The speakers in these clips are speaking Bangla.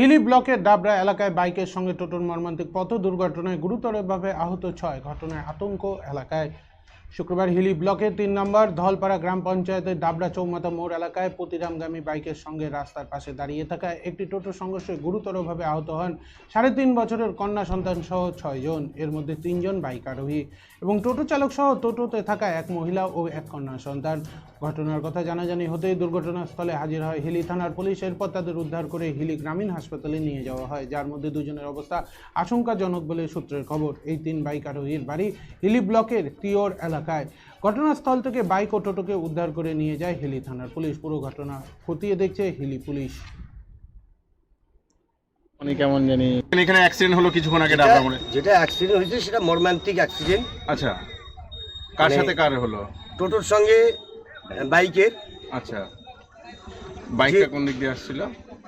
হিলি ব্লকের ডাবরা এলাকায় বাইকের সঙ্গে টোটোর মর্মান্তিক পথ দুর্ঘটনায় গুরুতরভাবে আহত ছয় ঘটনায় আতঙ্ক এলাকায়। শুক্রবার হিলি ব্লকের তিন নম্বর ধলপাড়া গ্রাম পঞ্চায়েতের ডাবরা চৌমাতা মোড় এলাকায় প্রতিরামগামী বাইকের সঙ্গে রাস্তার পাশে দাঁড়িয়ে থাকা একটি টোটো সংঘর্ষে গুরুতরভাবে আহত হন সাড়ে তিন বছরের কন্যা সন্তান সহ ছয়জন এর মধ্যে তিনজন বাইক আরোহী এবং টোটো চালক সহ টোটোতে থাকা এক মহিলা ও এক কন্যা সন্তান। ঘটনার কথা জানাজানি হতেই দুর্ঘটনাস্থলে হাজির হয় হিলি থানার পুলিশ। এরপর তাদের উদ্ধার করে হিলি গ্রামীণ হাসপাতালে নিয়ে যাওয়া হয়, যার মধ্যে দুজনের অবস্থা আশঙ্কাজনক বলে সূত্রের খবর। এই তিন বাইক আরোহীর বাড়ি হিলি ব্লকের তিওর এলাকায়। ঘটনাস্থল থেকে বাইক ও টোটোকে উদ্ধার করে নিয়ে যায় হিলি থানার পুলিশ। পুরো ঘটনা খতিয়ে দেখছে হিলি পুলিশ। উনি কেমন জানি এখানে অ্যাক্সিডেন্ট হলো কিছুক্ষণ আগে ডাবরা মোড়ে যেটা অ্যাক্সিডেন্ট হয়েছে সেটা মর্মান্তিক অ্যাক্সিডেন্ট আচ্ছা। কার মানে- সাথে কার হলো? টোটোর সঙ্গে বাইকের। আচ্ছা। বাইকটা কোন দিক দিয়ে আসছিল?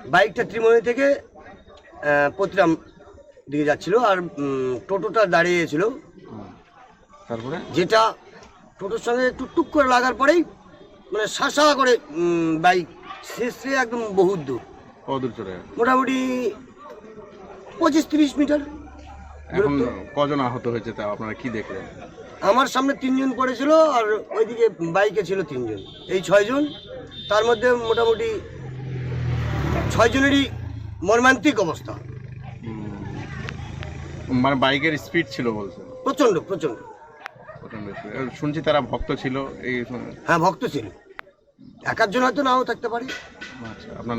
বাইকটা ত্রিমণি থেকে আহ, পতিরাম দিকে যাচ্ছিল আর উম, টোটোটা দাঁড়িয়েছিল। তারপরে? যেটা টোটোর সঙ্গে টুকটুক করে লাগার পরেই মানে শাসা করে বাইক শেষে একদম বহুত দূর। কদূর চলে মোটামুটি পঁচিশ তিরিশ মিটার এখন কজন আহত হয়েছে তা আপনারা কি দেখলেন? আমার সামনে তিনজন পড়েছিল আর ওইদিকে বাইকে ছিল তিনজন। এই ছয়জন তার মধ্যে মোটামুটি ছয়জনেরই মর্মান্তিক অবস্থা। মানে বাইকের স্পিড ছিল বলছে প্রচণ্ড প্রচণ্ড। ঘটনা শুনছি তারা ভক্ত ছিল এই হ্যাঁ ভক্ত ছিল। এক একজন হয়তো নাও থাকতে পারি। আচ্ছা আপনার